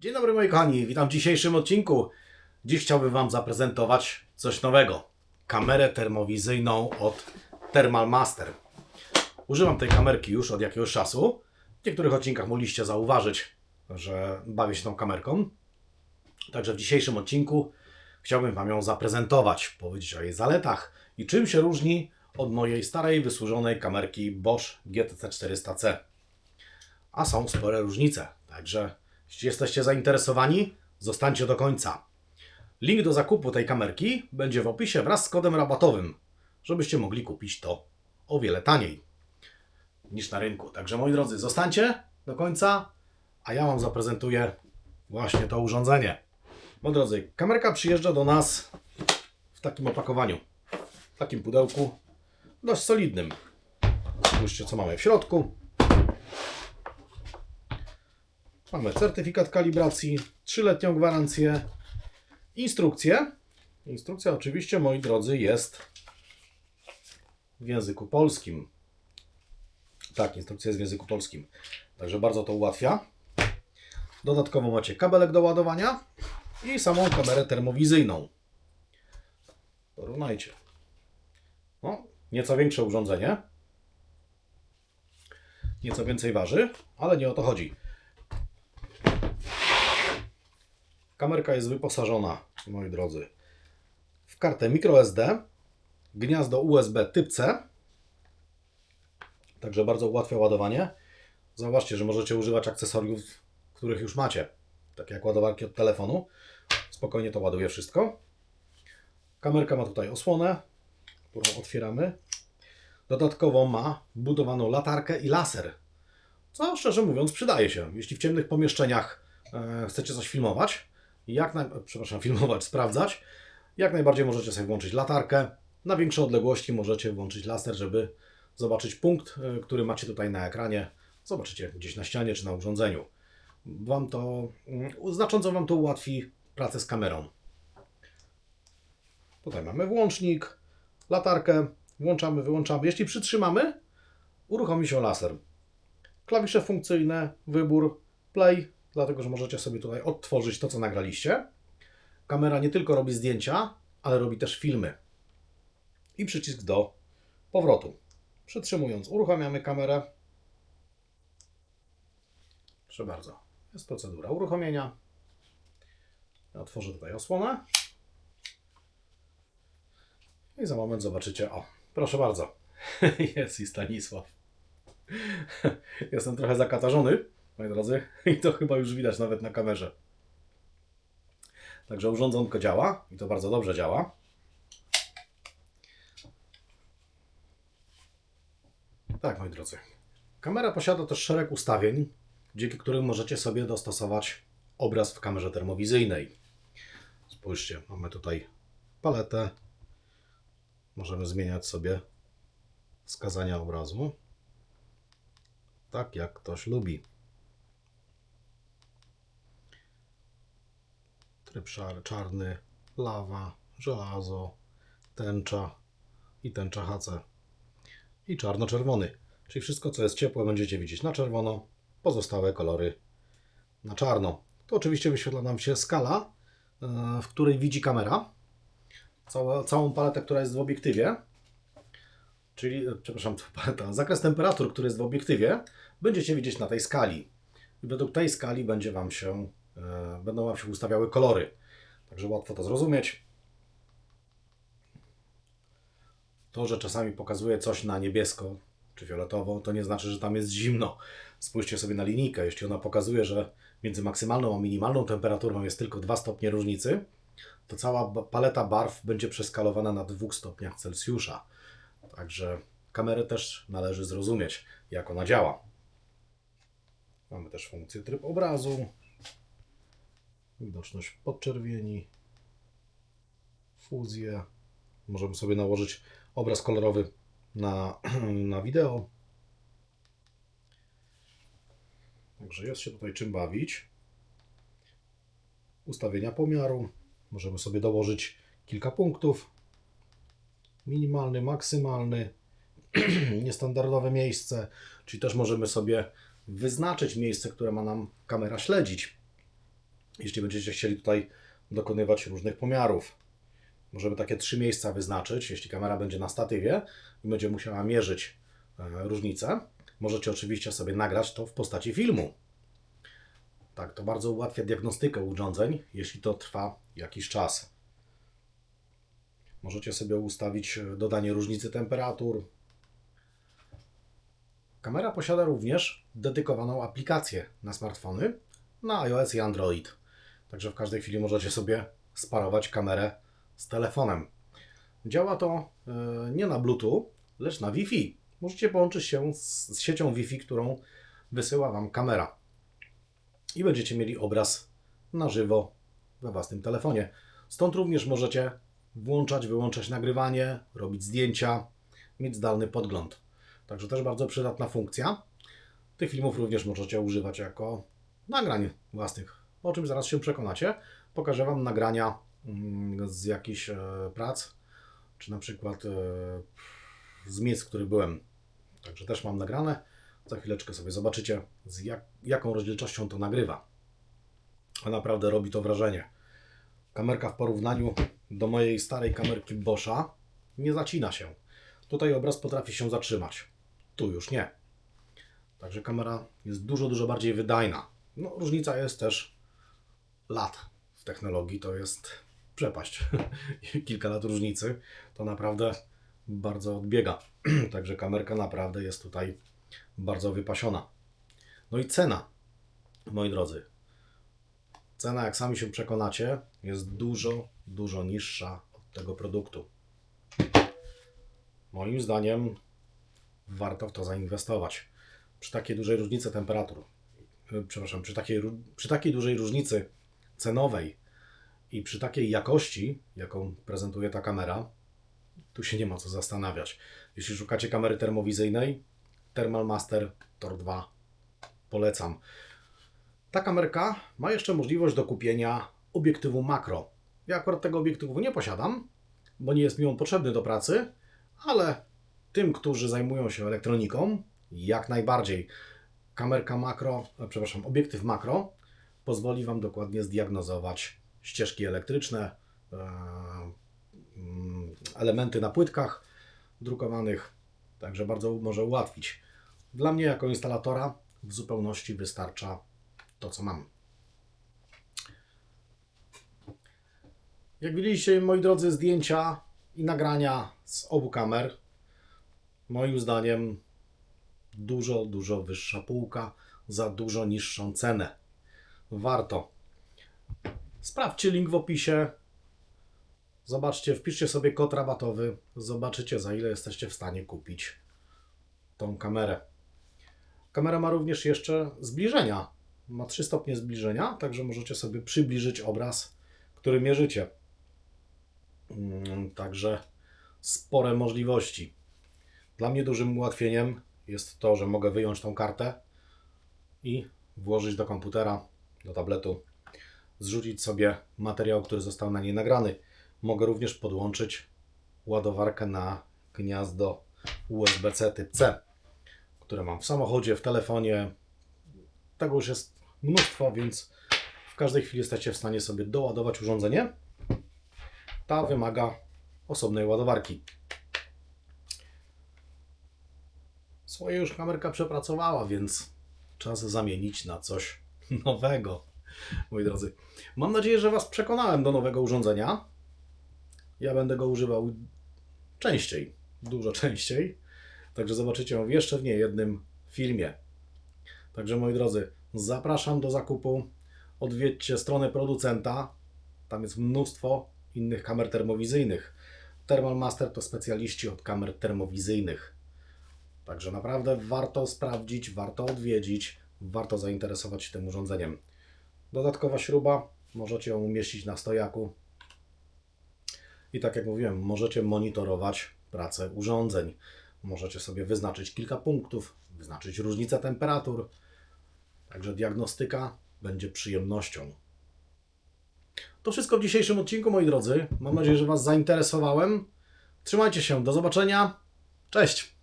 Dzień dobry moi kochani, witam w dzisiejszym odcinku. Dziś chciałbym Wam zaprezentować coś nowego. Kamerę termowizyjną od Thermal Master. Używam tej kamerki już od jakiegoś czasu. W niektórych odcinkach mogliście zauważyć, że bawię się tą kamerką. Także w dzisiejszym odcinku chciałbym Wam ją zaprezentować, powiedzieć o jej zaletach i czym się różni od mojej starej, wysłużonej kamerki Bosch GTC 400C. A są spore różnice, także jeśli jesteście zainteresowani, zostańcie do końca. Link do zakupu tej kamerki będzie w opisie wraz z kodem rabatowym, żebyście mogli kupić to o wiele taniej niż na rynku. Także moi drodzy, zostańcie do końca, a ja Wam zaprezentuję właśnie to urządzenie. Moi drodzy, kamerka przyjeżdża do nas w takim opakowaniu, w takim pudełku, dość solidnym. Spójrzcie, co mamy w środku. Mamy certyfikat kalibracji, 3-letnią gwarancję, instrukcję. Instrukcja oczywiście, moi drodzy, jest w języku polskim. Tak, instrukcja jest w języku polskim. Także bardzo to ułatwia. Dodatkowo macie kabelek do ładowania i samą kamerę termowizyjną. Porównajcie. No, nieco większe urządzenie. Nieco więcej waży, ale nie o to chodzi. Kamerka jest wyposażona, moi drodzy, w kartę microSD, gniazdo USB typ C, także bardzo ułatwia ładowanie. Zauważcie, że możecie używać akcesoriów, których już macie, takie jak ładowarki od telefonu. Spokojnie to ładuje wszystko. Kamerka ma tutaj osłonę, którą otwieramy. Dodatkowo ma budowaną latarkę i laser, co szczerze mówiąc przydaje się. Jeśli w ciemnych pomieszczeniach e, chcecie coś filmować, jak naj... przepraszam, filmować, sprawdzać, jak najbardziej możecie sobie włączyć latarkę. Na większe odległości możecie włączyć laser, żeby zobaczyć punkt, y, który macie tutaj na ekranie. Zobaczycie gdzieś na ścianie czy na urządzeniu. Wam to, mm, znacząco Wam to ułatwi pracę z kamerą. Tutaj mamy włącznik, latarkę, włączamy, wyłączamy. Jeśli przytrzymamy, uruchomi się laser. Klawisze funkcyjne, wybór, play, dlatego że możecie sobie tutaj odtworzyć to, co nagraliście. Kamera nie tylko robi zdjęcia, ale robi też filmy. I przycisk do powrotu. Przytrzymując, uruchamiamy kamerę. Proszę bardzo, jest procedura uruchomienia. Ja otworzę tutaj osłonę. I za moment zobaczycie, o, proszę bardzo, jest i Stanisław. Jestem trochę zakatarzony, moi drodzy, i to chyba już widać nawet na kamerze. Także urządzonko działa i to bardzo dobrze działa. Tak, moi drodzy. Kamera posiada też szereg ustawień, dzięki którym możecie sobie dostosować obraz w kamerze termowizyjnej. Spójrzcie, mamy tutaj paletę. Możemy zmieniać sobie wskazania obrazu tak jak ktoś lubi. Tryb czarny, lawa, żelazo, tęcza i tęcza HC. I czarno-czerwony. Czyli wszystko, co jest ciepłe, będziecie widzieć na czerwono, pozostałe kolory na czarno. To oczywiście wyświetla nam się skala, e, w której widzi kamera. Całe, całą paletę, która jest w obiektywie czyli, e, przepraszam, paleta, zakres temperatur, który jest w obiektywie, będziecie widzieć na tej skali. I według tej skali będzie wam się, będą Wam się ustawiały kolory. Także łatwo to zrozumieć. To, że czasami pokazuje coś na niebiesko czy fioletowo, to nie znaczy, że tam jest zimno. Spójrzcie sobie na linijkę. Jeśli ona pokazuje, że między maksymalną a minimalną temperaturą jest tylko 2 stopnie różnicy, to cała paleta barw będzie przeskalowana na 2 stopniach Celsjusza. Także kamerę też należy zrozumieć, jak ona działa. Mamy też funkcję tryb obrazu, widoczność podczerwieni, fuzję. Możemy sobie nałożyć obraz kolorowy na, na wideo. Także jest się tutaj czym bawić. Ustawienia pomiaru. Możemy sobie dołożyć kilka punktów minimalny, maksymalny, niestandardowe miejsce, czyli też możemy sobie wyznaczyć miejsce, które ma nam kamera śledzić. Jeśli będziecie chcieli tutaj dokonywać różnych pomiarów. Możemy takie trzy miejsca wyznaczyć, jeśli kamera będzie na statywie i będzie musiała mierzyć e, różnicę. Możecie oczywiście sobie nagrać to w postaci filmu. Tak, to bardzo ułatwia diagnostykę urządzeń, jeśli to trwa jakiś czas. Możecie sobie ustawić e, dodanie różnicy temperatur. Kamera posiada również dedykowaną aplikację na smartfony, na iOS i Android. Także w każdej chwili możecie sobie sparować kamerę z telefonem. Działa to e, nie na Bluetooth, lecz na Wi-Fi. Możecie połączyć się z, z siecią Wi-Fi, którą wysyła Wam kamera. I będziecie mieli obraz na żywo we własnym telefonie. Stąd również możecie włączać, wyłączać nagrywanie, robić zdjęcia, mieć zdalny podgląd. Także też bardzo przydatna funkcja. Tych filmów również możecie używać jako nagrań własnych, o czym zaraz się przekonacie. Pokażę Wam nagrania mm, z jakichś e, prac, czy na przykład e, z miejsc, w których byłem. Także też mam nagrane. Za chwileczkę sobie zobaczycie, z jak, jaką rozdzielczością to nagrywa. A naprawdę robi to wrażenie. Kamerka w porównaniu do mojej starej kamerki Boscha nie zacina się. Tutaj obraz potrafi się zatrzymać. Tu już nie. Także kamera jest dużo, dużo bardziej wydajna. No, różnica jest też lat w technologii. To jest przepaść. Kilka lat różnicy. To naprawdę bardzo odbiega. Także kamerka naprawdę jest tutaj bardzo wypasiona. No i cena, moi drodzy. Cena, jak sami się przekonacie, jest dużo, dużo niższa od tego produktu. Moim zdaniem warto w to zainwestować. Przy takiej dużej różnicy temperatur, yy, przepraszam, przy takiej, przy takiej dużej różnicy cenowej i przy takiej jakości, jaką prezentuje ta kamera, tu się nie ma co zastanawiać. Jeśli szukacie kamery termowizyjnej, Thermal Master Tor 2 polecam. Ta kamerka ma jeszcze możliwość do kupienia obiektywu makro. Ja akurat tego obiektywu nie posiadam, bo nie jest mi on potrzebny do pracy, ale tym, którzy zajmują się elektroniką, jak najbardziej. Kamerka makro, e, przepraszam, obiektyw makro pozwoli Wam dokładnie zdiagnozować ścieżki elektryczne, e, mm, elementy na płytkach drukowanych, także bardzo może ułatwić. Dla mnie, jako instalatora, w zupełności wystarcza to, co mam. Jak widzieliście, moi drodzy, zdjęcia i nagrania z obu kamer, moim zdaniem dużo, dużo wyższa półka za dużo niższą cenę. Warto. Sprawdźcie link w opisie. Zobaczcie, wpiszcie sobie kod rabatowy. Zobaczycie, za ile jesteście w stanie kupić tą kamerę. Kamera ma również jeszcze zbliżenia. Ma 3 stopnie zbliżenia, także możecie sobie przybliżyć obraz, który mierzycie. Mm, Także spore możliwości. Dla mnie dużym ułatwieniem jest to, że mogę wyjąć tą kartę i włożyć do komputera, do tabletu, zrzucić sobie materiał, który został na niej nagrany. Mogę również podłączyć ładowarkę na gniazdo USB-C typ C, które mam w samochodzie, w telefonie. Tego już jest mnóstwo, więc w każdej chwili jesteście w stanie sobie doładować urządzenie. Ta wymaga osobnej ładowarki. Swoje już kamerka przepracowała, więc czas zamienić na coś nowego. Moi drodzy, mam nadzieję, że Was przekonałem do nowego urządzenia. Ja będę go używał częściej, dużo częściej. Także zobaczycie ją jeszcze w niejednym filmie. Także moi drodzy, zapraszam do zakupu. Odwiedźcie stronę producenta. Tam jest mnóstwo innych kamer termowizyjnych. Thermal Master to specjaliści od kamer termowizyjnych. Także naprawdę warto sprawdzić, warto odwiedzić, warto zainteresować się tym urządzeniem. Dodatkowa śruba, możecie ją umieścić na stojaku. I tak jak mówiłem, możecie monitorować pracę urządzeń. Możecie sobie wyznaczyć kilka punktów, wyznaczyć różnicę temperatur. Także diagnostyka będzie przyjemnością. To wszystko w dzisiejszym odcinku, moi drodzy. Mam nadzieję, że Was zainteresowałem. Trzymajcie się, do zobaczenia. Cześć!